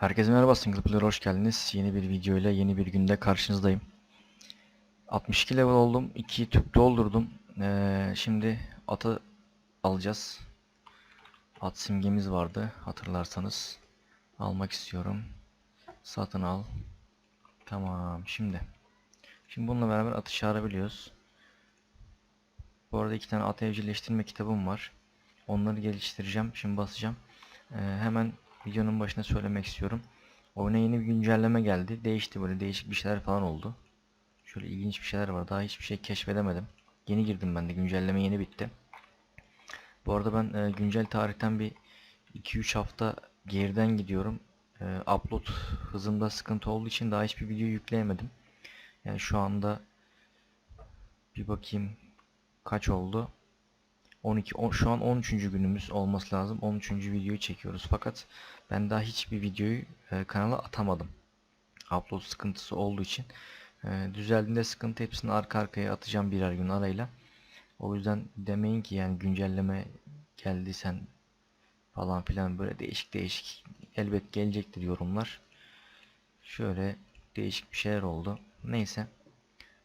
Herkese merhaba Single Player hoş geldiniz. Yeni bir video ile yeni bir günde karşınızdayım. 62 level oldum. 2 tüp doldurdum. Ee, şimdi atı alacağız. At simgemiz vardı hatırlarsanız. Almak istiyorum. Satın al. Tamam şimdi. Şimdi bununla beraber atı çağırabiliyoruz. Bu arada iki tane at evcilleştirme kitabım var. Onları geliştireceğim. Şimdi basacağım. Ee, hemen videonun başına söylemek istiyorum. Oyuna yeni bir güncelleme geldi. Değişti böyle değişik bir şeyler falan oldu. Şöyle ilginç bir şeyler var. Daha hiçbir şey keşfedemedim. Yeni girdim ben de. Güncelleme yeni bitti. Bu arada ben e, güncel tarihten bir 2-3 hafta geriden gidiyorum. E, upload hızımda sıkıntı olduğu için daha hiçbir video yükleyemedim. Yani şu anda bir bakayım kaç oldu. 12 on- şu an 13. günümüz olması lazım. 13. videoyu çekiyoruz. Fakat ben daha hiçbir videoyu e, kanala atamadım. Upload sıkıntısı olduğu için. E, düzeldiğinde sıkıntı hepsini arka arkaya atacağım birer gün arayla. O yüzden demeyin ki yani güncelleme geldi sen falan filan böyle değişik değişik elbet gelecektir yorumlar. Şöyle değişik bir şeyler oldu. Neyse.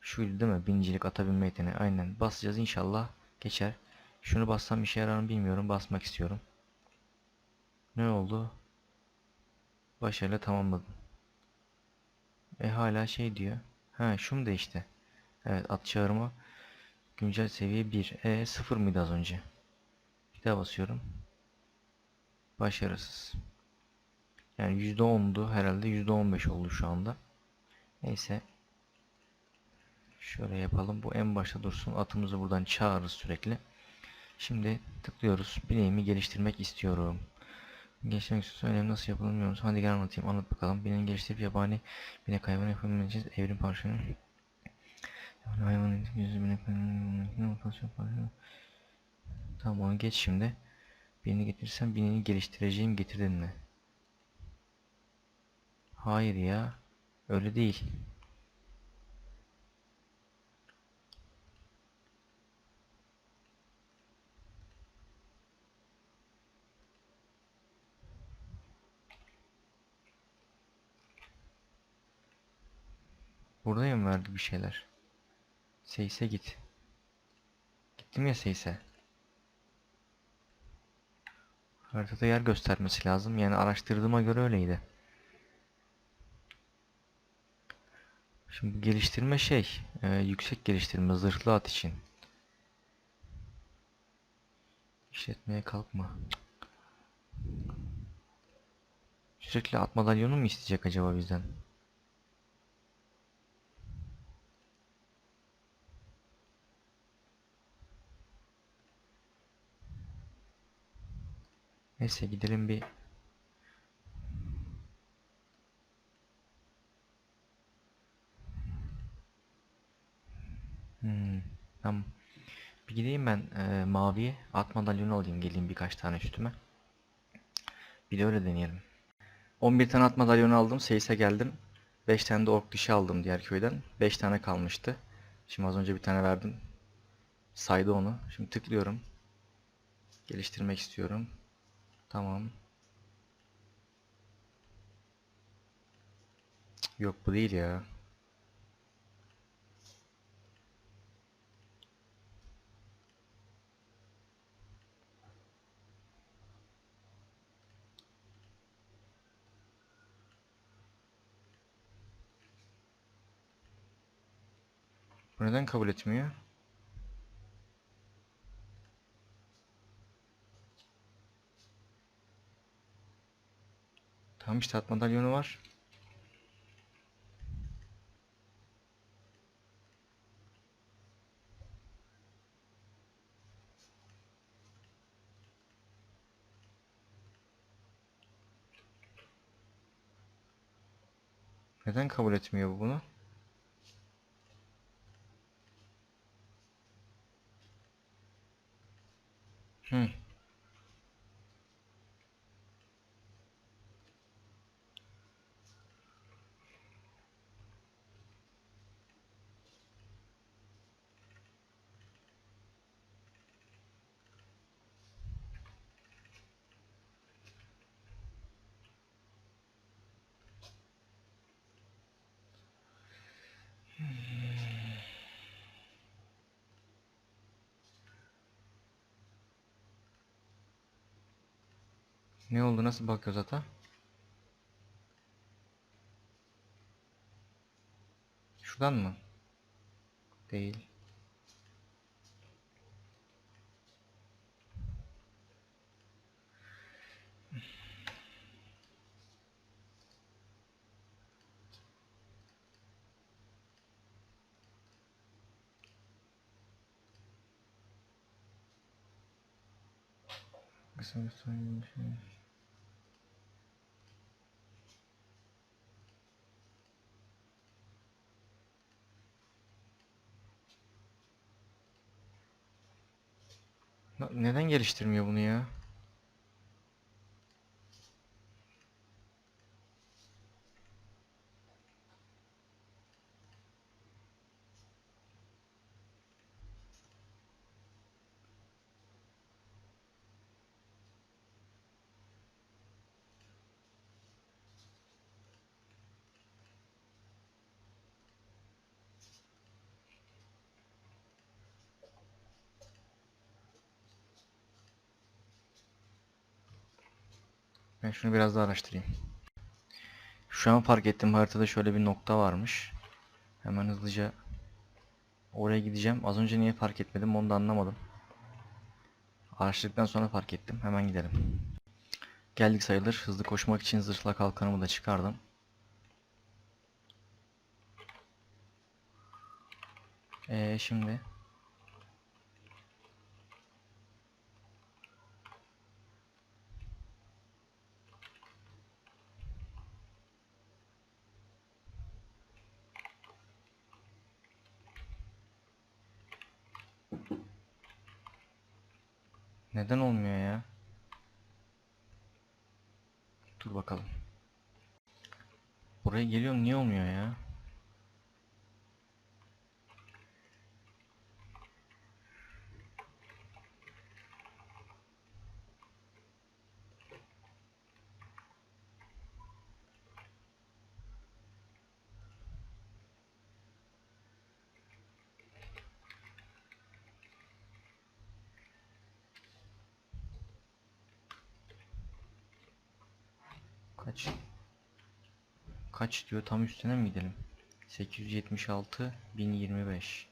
Şuydu değil mi? Binicilik atabilme yeteneği. Aynen. Basacağız inşallah geçer. Şunu bassam işe yarar mı bilmiyorum. Basmak istiyorum. Ne oldu? Başarıyla tamamladım. E hala şey diyor. Ha şu mu değişti? Evet at çağırma. Güncel seviye 1. E 0 mıydı az önce? Bir daha basıyorum. Başarısız. Yani %10'du herhalde %15 oldu şu anda. Neyse. Şöyle yapalım. Bu en başta dursun. Atımızı buradan çağırırız sürekli. Şimdi tıklıyoruz. Bileğimi geliştirmek istiyorum. Geliştirmek istiyorsan önemli nasıl musun? Hadi gel anlatayım. Anlat bakalım. Bileğini geliştirip yabani binek hayvan yapabilmek için evrim parçanı. Yani hayvanın yüzü binek hayvanın Tamam onu geç şimdi. Birini getirirsen bineğini geliştireceğim getirdin mi? Hayır ya. Öyle değil. Burada mı verdi bir şeyler? Seyse git. Gittim ya Seyse. Haritada yer göstermesi lazım. Yani araştırdığıma göre öyleydi. Şimdi geliştirme şey, e, yüksek geliştirme zırhlı at için. İşletmeye kalkma. Sürekli at madalyonu mu isteyecek acaba bizden? Neyse gidelim bir Hmm, tamam. Bir gideyim ben e, maviye at madalyonu alayım geleyim birkaç tane üstüme. Bir de öyle deneyelim. 11 tane at madalyonu aldım. Seyis'e geldim. 5 tane de ork dişi aldım diğer köyden. 5 tane kalmıştı. Şimdi az önce bir tane verdim. Saydı onu. Şimdi tıklıyorum. Geliştirmek istiyorum. Tamam. Yok bu değil ya. Neden kabul etmiyor? Tamam işte at madalyonu var. Neden kabul etmiyor bu bunu? Hı. Ne oldu? Nasıl bakıyoruz ata? Şuradan mı? Değil. Kısa bir saniye. Na- Neden geliştirmiyor bunu ya? Ben şunu biraz daha araştırayım. Şu an fark ettim haritada şöyle bir nokta varmış. Hemen hızlıca oraya gideceğim. Az önce niye fark etmedim onu da anlamadım. Araştırdıktan sonra fark ettim. Hemen gidelim. Geldik sayılır. Hızlı koşmak için zırhla kalkanımı da çıkardım. Ee, şimdi neden olmuyor ya? Dur bakalım. Buraya geliyorum niye olmuyor ya? Kaç? Kaç diyor? Tam üstüne mi gidelim? 876 1025.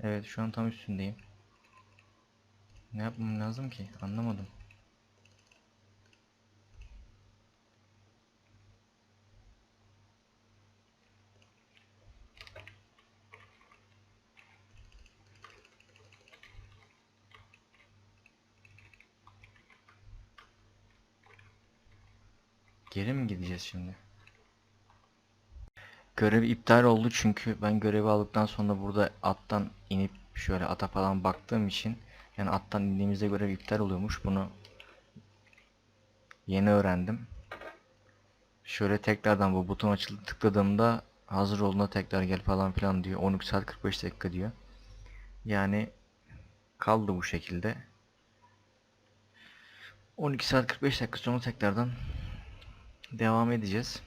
Evet şu an tam üstündeyim. Ne yapmam lazım ki? Anlamadım. Geri mi gideceğiz şimdi? Görev iptal oldu çünkü ben görevi aldıktan sonra burada attan inip şöyle ata falan baktığım için yani attan indiğimizde görev iptal oluyormuş. Bunu yeni öğrendim. Şöyle tekrardan bu buton açıldı tıkladığımda hazır olduğunda tekrar gel falan filan diyor. 12 saat 45 dakika diyor. Yani kaldı bu şekilde. 12 saat 45 dakika sonra tekrardan devam edeceğiz.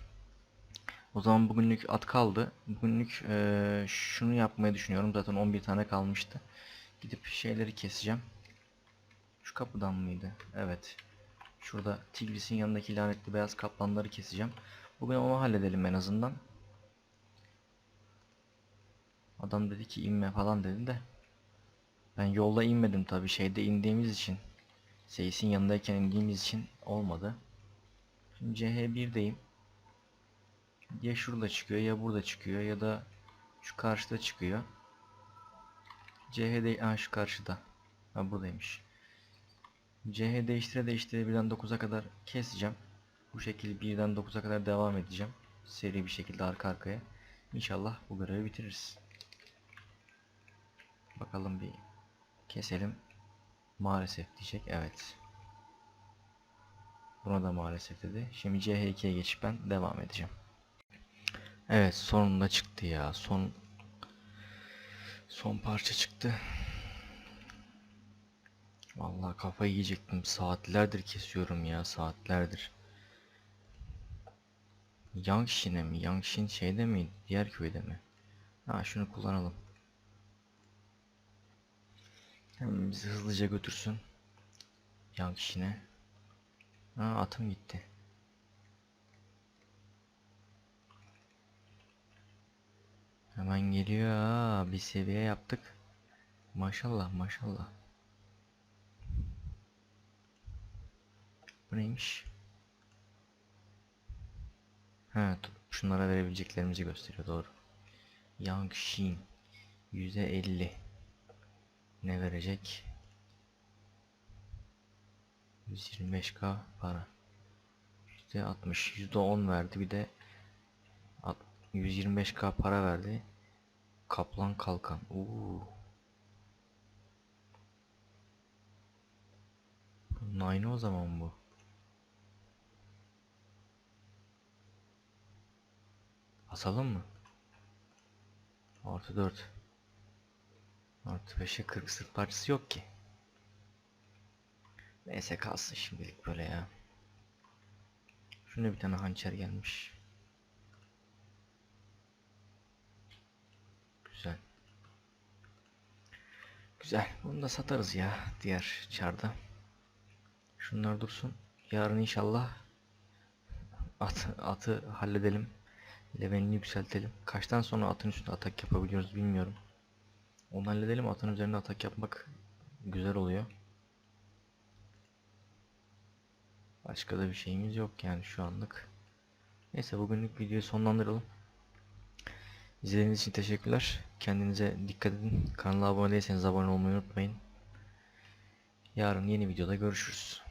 O zaman bugünlük at kaldı. Bugünlük eee, şunu yapmayı düşünüyorum. Zaten 11 tane kalmıştı. Gidip şeyleri keseceğim. Şu kapıdan mıydı? Evet. Şurada Tigris'in yanındaki lanetli beyaz kaplanları keseceğim. Bugün onu halledelim en azından. Adam dedi ki inme falan dedi de. Ben yolda inmedim tabi şeyde indiğimiz için. Seyis'in yanındayken indiğimiz için olmadı. Şimdi CH1'deyim. Ya şurada çıkıyor ya burada çıkıyor ya da şu karşıda çıkıyor. CH ha şu karşıda. Ha buradaymış. CH değiştire değiştire birden 9'a kadar keseceğim. Bu şekilde birden 9'a kadar devam edeceğim. Seri bir şekilde arka arkaya. İnşallah bu görevi bitiririz. Bakalım bir keselim. Maalesef diyecek. Evet. Buna da maalesef dedi. Şimdi CH2'ye geçip ben devam edeceğim. Evet sonunda çıktı ya. Son Son parça çıktı. Vallahi kafayı yiyecektim. Saatlerdir kesiyorum ya saatlerdir. Yangshin'e mi? Yangshin şeyde mi? Diğer köyde mi? Ha şunu kullanalım. Hem bizi hızlıca götürsün. Yangshin'e. Ha atım gitti. Hemen geliyor. Bir seviye yaptık. Maşallah maşallah. Bu neymiş? Ha, şunlara verebileceklerimizi gösteriyor doğru. Yangshin %50 ne verecek? 125k para. %60 %10 verdi bir de at- 125k para verdi. Kaplan kalkan. Bunun aynı o zaman bu. Basalım mı? Artı 4. Artı 5'e 40 sırt parçası yok ki. Neyse kalsın şimdilik böyle ya. Şuna bir tane hançer gelmiş. Güzel. Güzel. Bunu da satarız ya diğer çarda. Şunlar dursun. Yarın inşallah at, atı halledelim. Levelini yükseltelim. Kaçtan sonra atın üstünde atak yapabiliyoruz bilmiyorum. Onu halledelim. Atın üzerinde atak yapmak güzel oluyor. Başka da bir şeyimiz yok yani şu anlık. Neyse bugünlük videoyu sonlandıralım. İzlediğiniz için teşekkürler. Kendinize dikkat edin. Kanala abone değilseniz abone olmayı unutmayın. Yarın yeni videoda görüşürüz.